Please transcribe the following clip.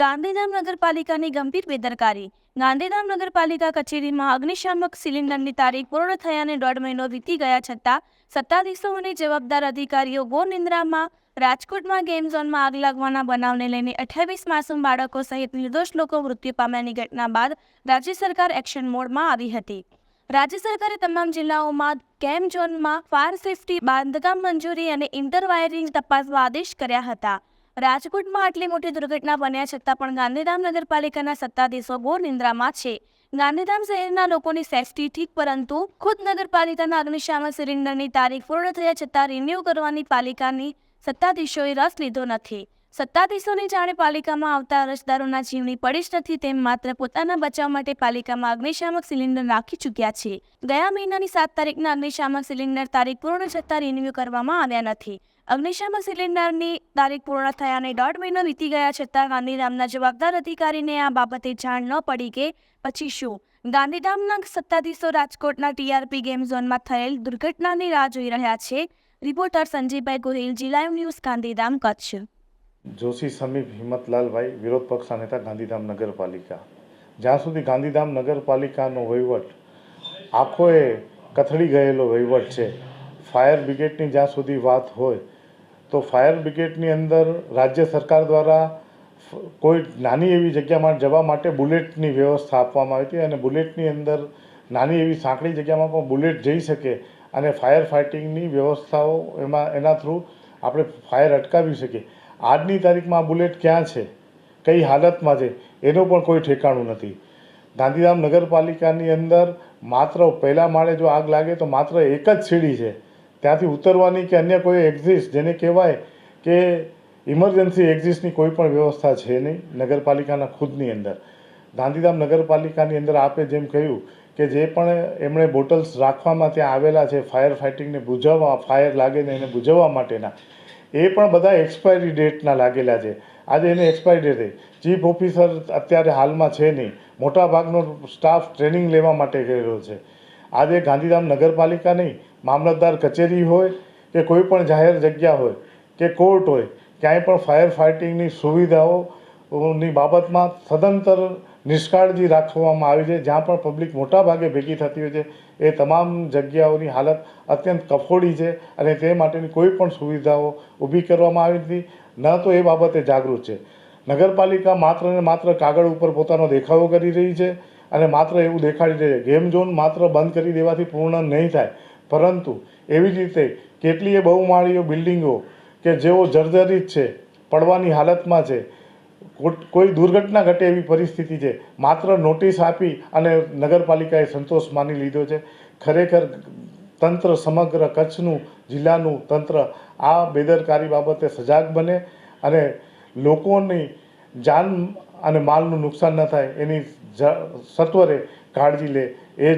ગાંધીધામ નગરપાલિકાની ગંભીર બેદરકારી. ગાંધીધામ નગરપાલિકા કચેરીમાં અગ્નિશામક સિલિન્ડરની તારીખ પૂર્ણ થયાને દોઢ મહિનો વીતી ગયા છતાં સત્તાધીશો અને જવાબદાર અધિકારીઓ ગોનિંદ્રામાં રાજકોટમાં ગેમ ઝોનમાં આગ લાગવાના બનાવને લઈને અઠ્યાવીસ માસૂમ બાળકો સહિત નિર્દોષ લોકો મૃત્યુ પામ્યાની ઘટના બાદ રાજ્ય સરકાર એક્શન મોડમાં આવી હતી. રાજ્ય સરકારે તમામ જિલ્લાઓમાં ગેમ ઝોનમાં ફાયર સેફટી, બાંધકામ મંજૂરી અને ઇન્ટર વાયરિંગ તપાસવા આદેશ કર્યા હતા. રાજકોટમાં આટલી મોટી દુર્ઘટના બન્યા છતાં પણ ગાંધીધામ નગરપાલિકાના સત્તાધીશો ઘોર નિંદ્રામાં છે. ગાંધીધામ શહેરના લોકોની સેફટી ઠીક પરંતુ ખુદ નગરપાલિકાના અગ્નિશામક સિલિન્ડરની તારીખ પૂર્ણ થયા છતાં રિન્યૂ કરવાની પાલિકાની સત્તાધીશોએ રસ લીધો નથી. સત્તાધીશોની જાણે પાલિકામાં આવતા અરજદારોના જીવની પડી જ નથી તેમ માત્ર પોતાના બચાવ માટે પાલિકામાં અગ્નિશામક સિલિન્ડર રાખી ચૂક્યા છે. ગયા મહિનાની સાત તારીખના અગ્નિશામક સિલિન્ડર તારીખ પૂર્ણ છતાં રિન્યૂ કરવામાં આવ્યા નથી. અગ્નિશામક સિલિન્ડરની તારીખ પૂર્ણ થયા અને દોઢ મહિનો વીતી ગયા છતાં ગાંધીધામના જવાબદાર અધિકારીને આ બાબતે જાણ ન પડી કે પછી શું? ગાંધીધામના સત્તાધીશો રાજકોટના ટીઆરપી ગેમ ઝોનમાં થયેલ દુર્ઘટનાની રાહ જોઈ રહ્યા છે. રિપોર્ટર સંજયભાઈ ગોહિલ જિલ્લા ન્યૂઝ, ગાંધીધામ, કચ્છ. જોશી સમીપ હિંમતલાલભાઈ, વિરોધ પક્ષના નેતા ગાંધીધામ નગરપાલિકા. જ્યાં સુધી ગાંધીધામ નગરપાલિકાનો વહીવટ આખોએ કથળી ગયેલો વહીવટ છે, ફાયર બ્રિગેડની જ્યાં સુધી વાત હોય, તો ફાયર બ્રિગેડની અંદર રાજ્ય સરકાર દ્વારા કોઈ નાની એવી જગ્યામાં જવા માટે બુલેટની વ્યવસ્થા આપવામાં આવી હતી અને બુલેટની અંદર નાની એવી સાંકડી જગ્યામાં પણ બુલેટ જઈ શકે અને ફાયર ફાઇટિંગની વ્યવસ્થાઓ એમાં, એના થ્રુ આપણે ફાયર અટકાવી શકીએ. આજની તારીખમાં બુલેટ ક્યાં છે? કઈ હાલતમાં છે? એનું પણ કોઈ ઠેકાણું નથી. ગાંધીધામ નગરપાલિકાની અંદર માત્ર પહેલા માળે જો આગ લાગે તો માત્ર એક જ સીડી છે. ત્યાંથી ઉતરવાની કે અન્ય કોઈ એક્ઝિસ્ટ જેને કહેવાય કે ઇમરજન્સી એક્ઝિસ્ટની કોઈ પણ વ્યવસ્થા છે નહીં નગરપાલિકાના ખુદની અંદર. ગાંધીધામ નગરપાલિકાની અંદર આપે જેમ કહ્યું કે જે પણ એમણે બોટલ્સ રાખવામાં ત્યાં આવેલા છે ફાયર ફાઇટિંગને બુઝાવવા ફાયર લાગે ને એને બુઝાવવા માટેના. એ પણ બધા એક્સપાયરી ડેટના લાગેલા છે. આજે એને એક્સપાયરી ડેટ ચીફ ઓફિસર અત્યારે હાલમાં છે નહીં. મોટાભાગનો સ્ટાફ ટ્રેનિંગ લેવા માટે ગયેલો છે. આજે ગાંધીધામ નગરપાલિકા નહીં, મામલતદાર કચેરી હોય કે કોઈ પણ જાહેર જગ્યા હોય કે કોર્ટ હોય, ક્યાંય પણ ફાયર ફાઇટિંગની સુવિધાઓની બાબતમાં સદંતર નિષ્કાળજી રાખવામાં આવી છે. જ્યાં પણ પબ્લિક મોટા ભાગે ભેગી થતી હોય છે. એ તમામ જગ્યાઓની હાલત અત્યંત કફોડી છે અને તે માટેની કોઈ પણ સુવિધાઓ ઊભી કરવામાં આવી નથી. ન તો એ બાબતે જાગૃત છે. નગરપાલિકા માત્ર ને માત્ર કાગળ ઉપર પોતાનો દેખાવો કરી રહી છે અને માત્ર એવું દેખાડી રહી છે. ગેમ ઝોન માત્ર બંધ કરી દેવાથી પૂર્ણ નહીં થાય. પરંતુ એવી જ રીતે કેટલીય બહુમાળીઓ બિલ્ડિંગો કે જેઓ જર્જરિત છે, પડવાની હાલતમાં છે કોઈ દુર્ઘટના ઘટે એવી પરિસ્થિતિ છે. માત્ર નોટિસ આપી અને નગરપાલિકાએ સંતોષ માની લીધો છે. ખરેખર તંત્ર સમગ્ર કચ્છનું, જિલ્લાનું તંત્ર આ બેદરકારી બાબતે સજાગ બને અને લોકોની જાન અને માલનું નુકસાન ન થાય એની સત્વરે કાળજી લે. એ